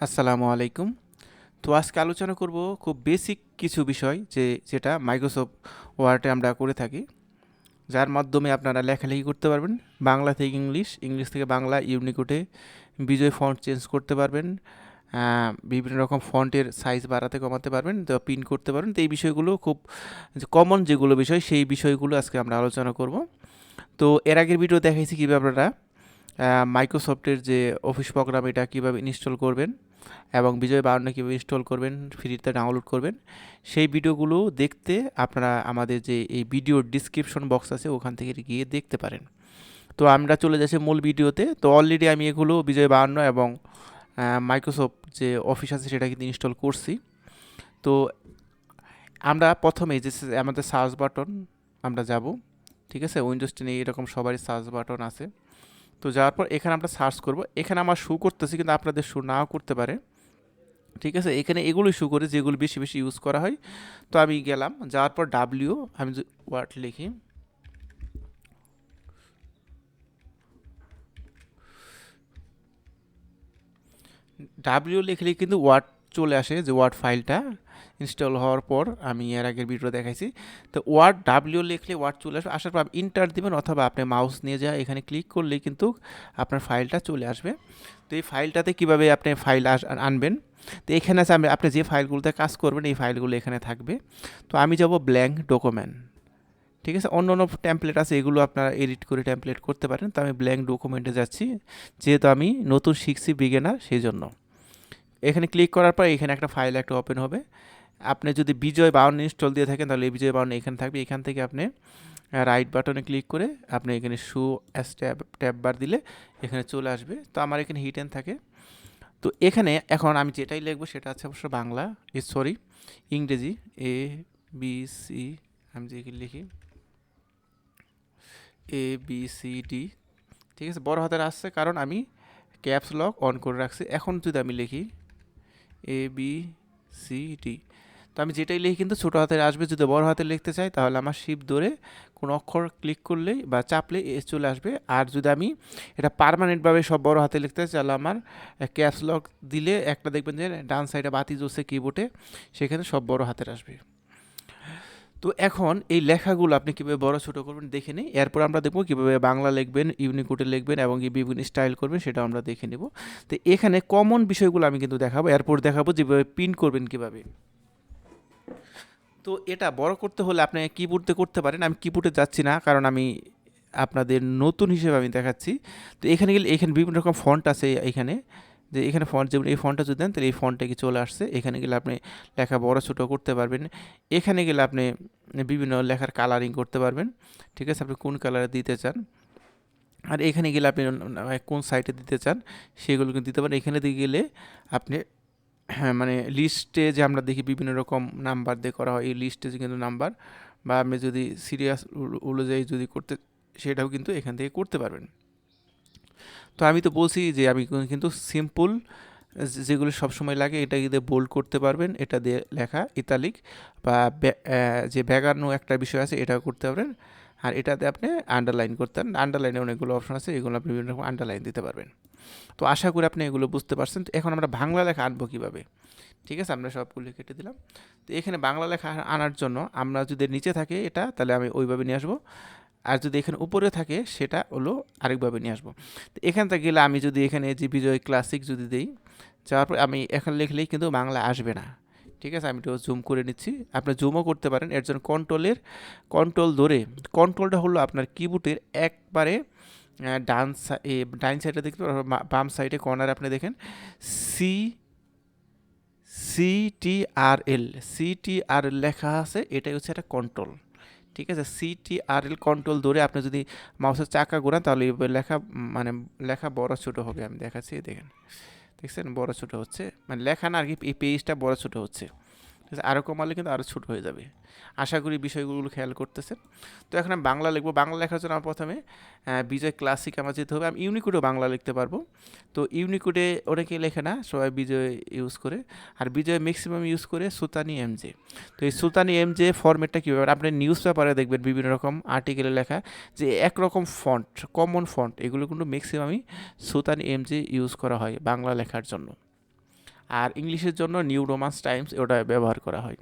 আসসালামু আলাইকুম। তো আজকে আলোচনা করব খুব বেসিক কিছু বিষয় যে যেটা মাইক্রোসফট ওয়ার্ডে আমরা করে থাকি, যার মাধ্যমে আপনারা লেখালেখি করতে পারবেন, বাংলা থেকে ইংলিশ ইংলিশ থেকে বাংলা, ইউনিকোডে বিজয় ফন্ট চেঞ্জ করতে পারবেন বিভিন্ন রকম ফন্টের সাইজ বাড়াতে কমাতে পারবেন, তো পিন করতে পারবেন, তো এই বিষয়গুলো খুব কমন যেগুলো বিষয়, সেই বিষয়গুলো আজকে আমরা আলোচনা করব। তো এর আগের ভিডিও দেখাইছি কীভাবে আপনারা মাইক্রোসফটের যে অফিস প্রোগ্রাম এটা কীভাবে ইনস্টল করবেন এবং বিজয় বায়ান্ন কীভাবে ইনস্টল করবেন ফ্রিতে ডাউনলোড করবেন, সেই ভিডিওগুলো দেখতে আপনারা আমাদের যে এই ভিডিওর ডিসক্রিপশন বক্স আছে, ওখান থেকে গিয়ে দেখতে পারেন। তো আমরা চলে যাচ্ছি মূল ভিডিওতে। তো অলরেডি আমি এগুলো বিজয় বায়ান্ন এবং মাইক্রোসফট যে অফিস আছে, সেটা কিন্তু ইনস্টল করছি। তো আমরা প্রথমে যে আমাদের সার্চ বাটন আমরা যাব। ঠিক আছে? উইন্ডোজ টেনে এরকম সবারই সার্চ বাটন আছে। তো যাওয়ার পর এখানে আমরা সার্চ করব। এখানে আমার শু করতেছি কিন্তু আপনাদের শু নাও করতে পারে। ঠিক আছে? এখানে এগুলোই শু করে যেগুলো বেশি বেশি ইউজ করা হয়। তো আমি গেলাম, যাওয়ার পর ডাব্লিউ আমি ওয়ার্ড লিখি। ডাব্লিউ লিখলে কিন্তু ওয়ার্ড চলে আসে যে ওয়ার্ড ফাইলটা ইনস্টল হওয়ার পর আমি এর আগের ভিডিও দেখাইছি। তো ওয়ার্ড ডাব্লিউ লিখলে ওয়ার্ড চলে আসবে। আসার পর ইন্টার দিবেন অথবা আপনি মাউস নিয়ে যা এখানে ক্লিক করলেই কিন্তু আপনার ফাইলটা চলে আসবে। তো এই ফাইলটাতে কীভাবে আপনি ফাইল আনবেন? তো এখানে আছে আমি- আপনি যে ফাইলগুলোতে কাজ করবেন, এই ফাইলগুলো এখানে থাকবে। তো আমি যাব ব্ল্যাঙ্ক ডকুমেন্ট ঠিক আছে? অন্য অন্য ট্যাম্পলেট আছে, এগুলো আপনারা এডিট করে ট্যাম্পলেট করতে পারেন। তো আমি ব্ল্যাঙ্ক ডকুমেন্টে যাচ্ছি। যেহেতু আমি নতুন শিখছি বিগেনার সেই জন্য। এখানে ক্লিক করার পর এখানে একটা ফাইল একটা ওপেন হবে। আপনি যদি বিজয় বাউন্ন ইনস্টল দিয়ে থাকেন, তাহলে এই বিজয় বাউন্ন এখানে থাকবে। এখান থেকে আপনি রাইট বাটনে ক্লিক করে আপনি এখানে শু ট্যাব ট্যাব বার দিলে এখানে চলে আসবে। তো আমার এখানে হিটেন থাকে। তো এখানে এখন আমি যেটাই লিখব সেটা আছে অবশ্য বাংলা। সরি ইংরেজি। এ বি সি আমি যে লিখি। এ বি সি ডি ঠিক আছে? বড় হাতের আসছে, কারণ আমি ক্যাপস লক অন করে রাখছি। এখন যদি আমি লিখি এ বি সি ডি তো আমি যেটাই লিখি কিন্তু ছোটো হাতের আসবে, যদি বড় হাতে লিখতে চাই, তাহলে আমার শিপ ধরে কোনো অক্ষর ক্লিক করলেই বা চাপলে এ চলে আসবে। আর যদি আমি এটা পারমানেন্টভাবে সব বড় হাতে লিখতে চাই, তাহলে আমার ক্যাপস লক দিলে একটা দেখবেন যে ডান সাইডে বাতি জ্বলছে কিবোর্ডে সেখানে সব বড় হাতের আসবে। তো এখন এই লেখাগুলো আপনি কীভাবে বড় ছোটো করবেন দেখে নিই। এরপর আমরা দেখব কীভাবে বাংলা লিখবেন, ইউনিকোডে লিখবেন এবং বিভিন্ন স্টাইল করবেন সেটা আমরা দেখে নেব। তো এখানে কমন বিষয়গুলো আমি কিন্তু দেখাবো। এরপর দেখাবো যেভাবে প্রিন্ট করবেন কীভাবে। তো এটা বড় করতে হলে আপনি কিবোর্ডে করতে পারেন। আমি কিবোর্ডে যাচ্ছি না কারণ আমি আপনাদের নতুন হিসেবে আমি দেখাচ্ছি। তো এখানে গেলে এখানে বিভিন্ন রকম ফন্ট আছে এখানে। যে এখানে ফন্ট যেমন এই ফন্টটা যদি দেন তাহলে এই ফন্টটা কি চলে আসছে এখানে গেলে আপনি লেখা বড় ছোটো করতে পারবেন এখানে গেলে আপনি বিভিন্ন লেখার কালারিং করতে পারবেন ঠিক আছে আপনি কোন কালারে দিতে চান আর এখানে গেলে আপনি কোন সাইটে দিতে চান সেগুলো কিন্তু দিতে পারেন এখানে দিয়ে গেলে আপনি হ্যাঁ মানে লিস্টে যে আমরা দেখি বিভিন্ন রকম নাম্বার দিয়ে করা হয় এই লিস্টে যে কিন্তু নাম্বার বা আপনি যদি সিরিয়াস অনুযায়ী যদি করতে সেটাও কিন্তু এখান থেকে করতে পারবেন তো আমি তো বলছি যে আমি কিন্তু সিম্পল যেগুলো সবসময় লাগে এটা দিয়ে বোল্ড করতে পারবেন, এটা দিয়ে লেখা ইতালিক বা যে ব্যাগানো একটা বিষয় আছে এটা করতে পারবেন। আর এটাতে আপনি আন্ডারলাইন করতে পারেন। আন্ডারলাইনে অনেকগুলো অপশন আছে, এগুলো আপনি বিভিন্ন রকম আন্ডারলাইন দিতে পারবেন। তো আশা করি আপনি এগুলো বুঝতে পারছেন। তো এখন আমরা বাংলা লেখা আনব কীভাবে? ঠিক আছে, আমরা সবগুলো কেটে দিলাম। তো এখানে বাংলা লেখা আনার জন্য আমরা যদি নিচে থাকে এটা, তাহলে আমি ওইভাবে নিয়ে আসব। আর যদি এখানে উপরে থাকে, সেটা হলো আরেকভাবে নিয়ে আসব। তো এখান থেকে গেলে আমি যদি এখানে যে বিজয় ক্লাসিক যদি দিই, যাওয়ার পর আমি এখানে লিখলেই কিন্তু বাংলা আসবে না। ঠিক আছে? আমি একটু জুম করে নিচ্ছি। আপনি জুমও করতে পারেন। এর জন্য কন্ট্রোলের কন্ট্রোল ধরে কন্ট্রোলটা হলো আপনার কিবোর্ডের একবারে ডান ডাইন সাইডে দেখতে বাম সাইডে কর্নার আপনি দেখেন C C T R L C T R L লেখা আছে, এটাই হচ্ছে একটা কন্ট্রোল ঠিক আছে? সি টি আর এল কন্ট্রোল ধরে আপনি যদি মাউসের চাকা ঘোরান তাহলে লেখা মানে লেখা বড় ছোটো হবে। আমি দেখাচ্ছি দেখেন। দেখছেন? বড় ছোটো হচ্ছে। মানে লেখা না আর কি, এই পেজটা বড় ছোটো হচ্ছে। ঠিক আছে? আরও কমালে কিন্তু আরও ছোটো হয়ে যাবে। আশা করি বিষয়গুলো খেয়াল করতেছেন। তো এখন আমি বাংলা লিখব। বাংলা লেখার জন্য আমার প্রথমে বিজয় ক্লাসিক আমার যেতে হবে। আমি ইউনিকোডেও বাংলা লিখতে পারব। তো ইউনিকোডে অনেকে লেখে না, সবাই বিজয় ইউজ করে। আর বিজয় ম্যাক্সিমাম ইউজ করে সুতানি এমজে তো এই সুতানি এম এমজে ফর্মেটটা কীভাবে? আপনি নিউজ পেপারে দেখবেন বিভিন্ন রকম আর্টিকেলে লেখা যে একরকম ফন্ট কমন ফন্ট এগুলো কিন্তু ম্যাক্সিমামই সুতানি এমজে ইউজ করা হয় বাংলা লেখার জন্য। আর ইংলিশের জন্য নিউ রোমান্স টাইমস ওটা ব্যবহার করা হয়।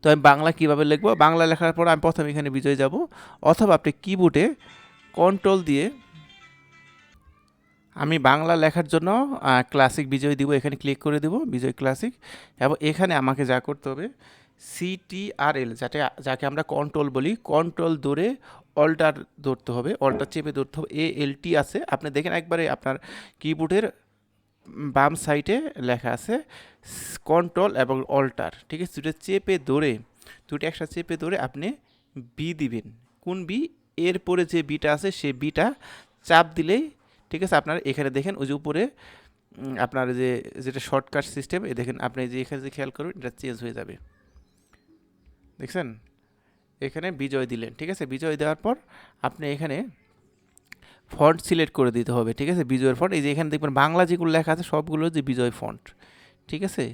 তো আমি বাংলা কীভাবে লিখব? বাংলা লেখার পর আমি প্রথমে এখানে বিজয় যাব। অথবা আপনি কিবোর্ডে কন্ট্রোল দিয়ে আমি বাংলা লেখার জন্য ক্লাসিক বিজয় দিব, এখানে ক্লিক করে দিব, বিজয় ক্লাসিক এবং এখানে আমাকে যা করতে হবে সিটিআরএল যাতে, যাকে আমরা কন্ট্রোল বলি কন্ট্রোল ধরে অল্টার ধরতে হবে অল্টার চেপে ধরতে হবে এ এল টি আছে। আপনি দেখেন একবারে আপনার কিবোর্ডের বাম সাইডে লেখা আছে কন্ট্রোল এবং অল্টার ঠিক আছে? দুটো চেপে ধরে, দুটো একসাথে চেপে ধরে আপনি বি দিবেন। কোন বি এরপরে যে বিটা আছে, সে বিটা চাপ দিলেই, ঠিক আছে? আপনার এখানে দেখেন, ওই যে উপরে আপনার যে, যেটা শর্টকাট সিস্টেম এ দেখেন, আপনি যে এখানে যে খেয়াল করবেন, এটা চেঞ্জ হয়ে যাবে। দেখছেন? এখানে বিজয় দিলেন, ঠিক আছে? বিজয় দেওয়ার পর আপনি এখানে ফন্ট সিলেক্ট করে দিতে হবে, ঠিক আছে? বিজয়ের ফন্ট এই যে এখানে দেখবেন বাংলা যেগুলো লেখা আছে সবগুলো যে বিজয় ফন্ট ঠিক আছে?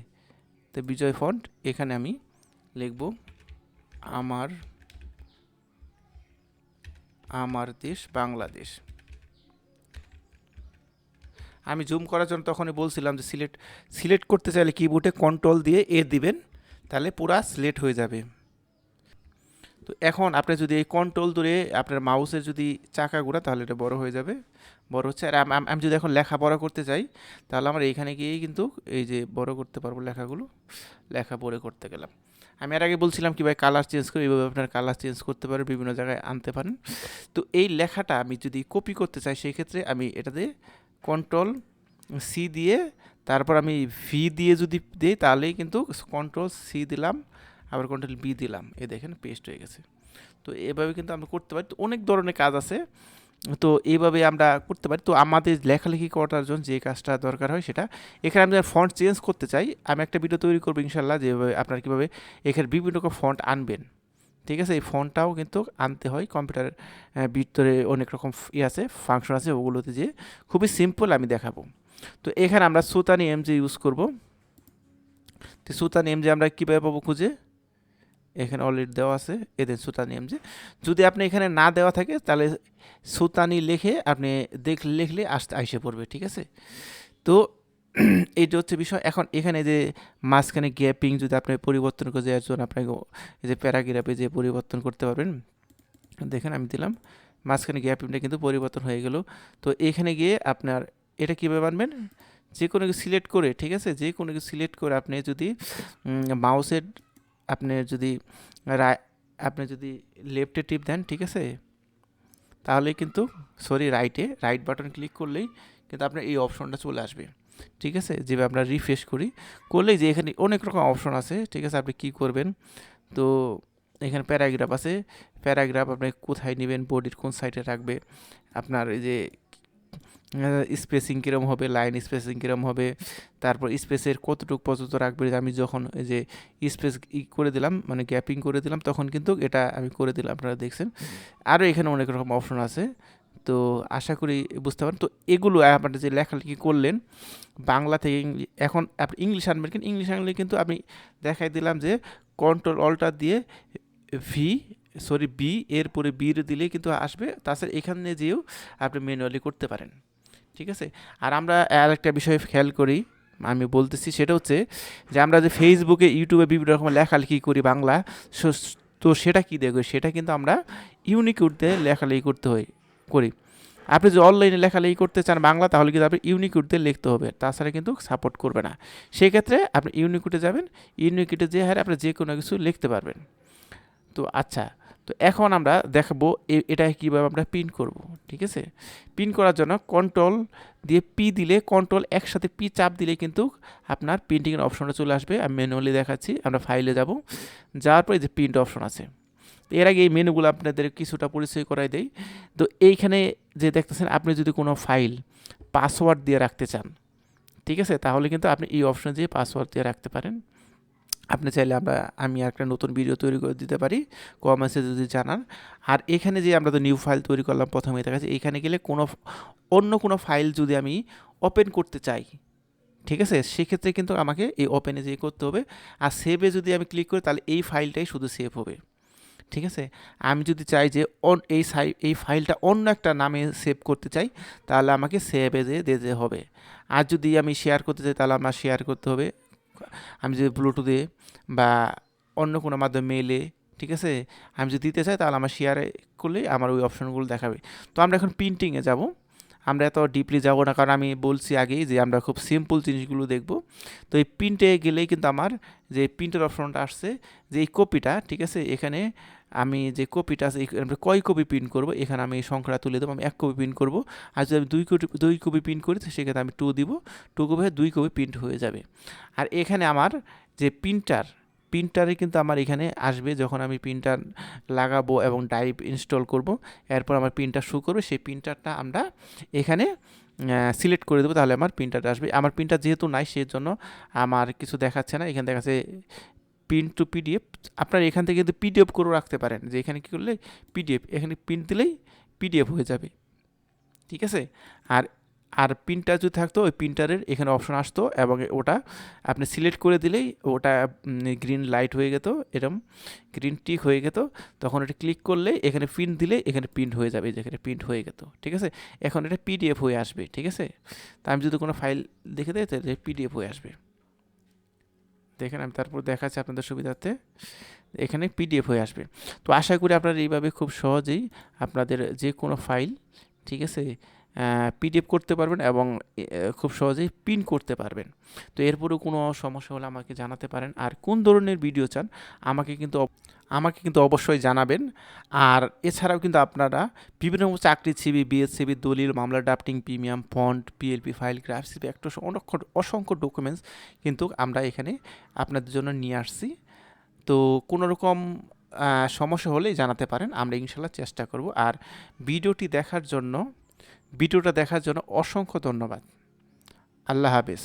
তো বিজয় ফন্ট এখানে আমি লিখব আমার আমার দেশ বাংলাদেশ। আমি জুম করার জন্য তখনই বলছিলাম যে সিলেক্ট সিলেক্ট করতে চাইলে কিবোর্ডে কন্ট্রোল দিয়ে এ দিবেন, তাহলে পুরা সিলেক্ট হয়ে যাবে। তো এখন আপনি যদি এই কন্ট্রোল ধরে আপনার মাউসের যদি চাকা ঘোরা, তাহলে এটা বড় হয়ে যাবে। বড় হচ্ছে, আর আমি যদি এখন লেখা বড় করতে চাই, তাহলে আমরা এইখানে গিয়েই কিন্তু এই যে বড় করতে পারব লেখাগুলো, লেখা পড়ে করতে গেলাম। আমি এর আগে বলছিলাম কীভাবে কালার চেঞ্জ করে এইভাবে আপনার কালার চেঞ্জ করতে পারেন, বিভিন্ন জায়গায় আনতে পারেন। তো এই লেখাটা আমি যদি কপি করতে চাই, সেই ক্ষেত্রে আমি এটাতে কন্ট্রোল সি দিয়ে, তারপর আমি ভি দিয়ে যদি দিই, তাহলেই কিন্তু কন্ট্রোল সি দিলাম। আবার কন্ট্রোল বি দিলাম। এ দেখেন পেস্ট হয়ে গেছে। তো এভাবে কিন্তু আমরা করতে পারি। তো অনেক ধরনের কাজ আছে। তো এইভাবে আমরা করতে পারি। তো আমাদের লেখালেখি করার জন্য যে কাজটা দরকার হয় সেটা এখানে আমি ফন্ট চেঞ্জ করতে চাই, আমি একটা ভিডিও তৈরি করব ইনশাল্লাহ যেভাবে আপনার কীভাবে এখানে বিভিন্ন রকম ফন্ট আনবেন। ঠিক আছে? এই ফোনটাও কিন্তু আনতে হয়। কম্পিউটারের ভিতরে অনেক রকম ই আছে ফাংশন আছে, ওগুলোতে যে খুবই সিম্পল আমি দেখাবো। তো এখানে আমরা সুতানি এমজি ইউজ করব। তো সুতানি এমজি আমরা কীভাবে পাবো খুঁজে? এখানে অলরেডি দেওয়া আছে এদের সুতানি এমজি। যদি আপনি এখানে না দেওয়া থাকে, তাহলে সুতানি লিখে আপনি দেখ, লিখলে আসতে আইসে পড়বে, ঠিক আছে? তো এইটা হচ্ছে বিষয়। এখন এখানে যে মাঝখানে গ্যাপিং যদি আপনি পরিবর্তন করে দেওয়ার জন্য আপনাকে এই যে প্যারাগ্রাফে যে পরিবর্তন করতে পারবেন, দেখেন আমি দিলাম, মাঝখানে গ্যাপিংটা কিন্তু পরিবর্তন হয়ে গেল। তো এখানে গিয়ে আপনার এটা কীভাবে আনবেন যে কোনো কিছু সিলেক্ট করে, ঠিক আছে? যে কোনো কিছু সিলেক্ট করে আপনি যদি মাউসের আপনি যদি আপনি যদি লেফটে টিপ দেন, ঠিক আছে? তাহলে কিন্তু সরি রাইটে রাইট বাটন ক্লিক করলেই কিন্তু আপনার এই অপশনটা চলে আসবে। ঠিক আছে? যেভাবে আমরা রিফ্রেশ করি, করলেই যে এখানে অনেক রকম অপশন আছে, ঠিক আছে? আপনি কি করবেন? তো এখানে প্যারাগ্রাফ আছে। প্যারাগ্রাফ আপনি কোথায় নেবেন বডির কোন সাইডে রাখবে? আপনার এই যে স্পেসিং কীরম হবে লাইন স্পেসিং কীরম হবে তারপর স্পেসের কতটুকু পর্যন্ত রাখবে আমি যখন এই যে স্পেস ই করে দিলাম মানে গ্যাপিং করে দিলাম তখন কিন্তু এটা আমি করে দিলাম আপনারা দেখছেন। আরও এখানে অনেক রকম অপশন আছে। তো আশা করি বুঝতে পারেন তো এগুলো আপনারা যে লেখালেখি করলেন বাংলা থেকে এখন আপনি ইংলিশ আনবেন কিন্তু ইংলিশ আনলে কিন্তু আমি দেখাই দিলাম যে কন্ট্রোল অল্টার দিয়ে ভি সরি বি এরপরে বির দিলেই কিন্তু আসবে। তাছাড়া এখানে যেও আপনি ম্যানুয়ালি করতে পারেন। ঠিক আছে? আর আমরা আর একটা বিষয় খেয়াল করি, আমি বলতেছি সেটা হচ্ছে যে আমরা যে ফেসবুকে ইউটিউবে বিভিন্ন রকম লেখালেখি করি বাংলা তো সেটা কী দেখো? সেটা কিন্তু আমরা ইউনিক উঠতে লেখালেখি করতে হয়, করি। আপনি যদি অনলাইনে লেখালেখি করতে চান বাংলা, তাহলে কিন্তু আপনি ইউনিকুটে লিখতে হবে, তাছাড়া কিন্তু সাপোর্ট করবে না। সেক্ষেত্রে আপনি ইউনিকুটে যাবেন ইউনিকুটে যে হারে আপনি যে কোনো কিছু লিখতে পারবেন। তো আচ্ছা তো এখন আমরা দেখাবো এটা কীভাবে আমরা পিন করব, ঠিক আছে? পিন করার জন্য কন্ট্রোল দিয়ে পি দিলে কন্ট্রোল একসাথে পি চাপ দিলে কিন্তু আপনার প্রিন্টিংয়ের অপশনটা চলে আসবে। আমি ম্যানুয়ালি দেখাচ্ছি, আমরা ফাইলে যাব। যাওয়ার পরে যে প্রিন্ট অপশন আছে। এর আগে এই মেনুগুলো আপনাদের কিছুটা পরিচয় করাই দেয় তো এইখানে যে দেখতেছেন, আপনি যদি কোনো ফাইল পাসওয়ার্ড দিয়ে রাখতে চান, ঠিক আছে? তাহলে কিন্তু আপনি এই অপশনে দিয়ে পাসওয়ার্ড দিয়ে রাখতে পারেন। আপনি চাইলে আমরা, আমি আর একটা নতুন ভিডিও তৈরি করে দিতে পারি কমেন্টসে যদি জানান। আর এখানে যে আমরা তো নিউ ফাইল তৈরি করলাম প্রথমে দেখা যাচ্ছে এখানে গেলে কোনো অন্য কোনো ফাইল যদি আমি ওপেন করতে চাই, ঠিক আছে? সেক্ষেত্রে কিন্তু আমাকে এই ওপেনে যেয়ে করতে হবে। আর সেভে যদি আমি ক্লিক করি, তাহলে এই ফাইলটাই শুধু সেভ হবে। ঠিক আছে? আমি যদি চাই যে অন, এই সাই, এই ফাইলটা অন্য একটা নামে সেভ করতে চাই, তাহলে আমাকে সেভে এজে দিতে হবে। আর যদি আমি শেয়ার করতে চাই, তাহলে আমার শেয়ার করতে হবে। আমি যদি ব্লুটুথে বা অন্য কোনো মাধ্যমে মেলে ঠিক আছে? আমি যদি দিতে চাই, তাহলে আমার শেয়ারে করলে আমার ওই অপশনগুলো দেখাবে। তো আমরা এখন প্রিন্টিংয়ে যাব। আমরা এত ডিপলি যাব না, কারণ আমি বলছি আগেই যে আমরা খুব সিম্পল জিনিসগুলো দেখব। তো এই প্রিন্টে গেলেই কিন্তু আমার যে প্রিন্টের অপশনটা আসছে, যে এই কপিটা ঠিক আছে? এখানে আমি যে কপিটা আছে কয় কপি প্রিন্ট করব? এখানে আমি এই সংখ্যাটা তুলে দেবো, আমি এক কপি প্রিন্ট করব। আর যদি আমি দুই কপি দুই কপি প্রিন্ট করি সেক্ষেত্রে আমি টু দিব। টু কপি দুই কপি প্রিন্ট হয়ে যাবে। আর এখানে আমার যে প্রিন্টার প্রিন্টারে কিন্তু আমার এখানে আসবে যখন আমি প্রিন্টার লাগাবো এবং ডাইভ ইনস্টল করব। এরপর আমার প্রিন্টার শু করবে, সেই প্রিন্টারটা আমরা এখানে সিলেক্ট করে দেবো, তাহলে আমার প্রিন্টারটা আসবে। আমার প্রিন্টার যেহেতু নাই সেই জন্য আমার কিছু দেখাচ্ছে না। এখানে দেখাচ্ছে প্রিন্ট টু পিডিএফ আপনার এখান থেকে কিন্তু পিডিএফ করে রাখতে পারেন। যে এখানে কী করলে পিডিএফ এখানে প্রিন্ট দিলেই পিডিএফ হয়ে যাবে। ঠিক আছে? আর আর প্রিন্টার যদি থাকতো, ওই প্রিন্টারের এখানে অপশন আসতো এবং ওটা আপনি সিলেক্ট করে দিলেই ওটা গ্রিন লাইট হয়ে যেত এরম গ্রিন টিক হয়ে যেত তখন এটা ক্লিক করলে এখানে প্রিন্ট দিলে এখানে প্রিন্ট হয়ে যাবে যেখানে প্রিন্ট হয়ে যেত ঠিক আছে? এখন এটা পিডিএফ হয়ে আসবে। ঠিক আছে? তা আমি যদি কোনো ফাইল দেখে দেয় তাহলে পিডিএফ হয়ে আসবে। দেখেন আমি তারপর দেখাচ্ছি আপনাদের সুবিধার্থে। এখানে পিডিএফ হয়ে আসবে। তো আশা করি আপনারা এইভাবে খুব সহজেই আপনাদের যে কোনো ফাইল ঠিক আছে? পিডিএফ করতে পারবেন এবং খুব সহজেই পিন করতে পারবেন। তো এরপরেও কোনো সমস্যা হলে আমাকে জানাতে পারেন। আর কোন ধরনের ভিডিও চান, আমাকে কিন্তু আমাকে কিন্তু অবশ্যই জানাবেন। আর এছাড়াও কিন্তু আপনারা বিভিন্ন চাকরি সিবি বিএসসিবি, দলিল, মামলা drafting premium font PLP file গ্রাফসিবি একটা অসংখ্য অসংখ্য ডকুমেন্টস কিন্তু আমরা এখানে আপনাদের জন্য নিয়ে আসছি। তো কোনো রকম সমস্যা হলেই জানাতে পারেন। আমরা ইনশাল্লাহ চেষ্টা করব। আর ভিডিওটি দেখার জন্য ভিডিওটা দেখার জন্য অসংখ্য ধন্যবাদ। আল্লাহ হাফেজ।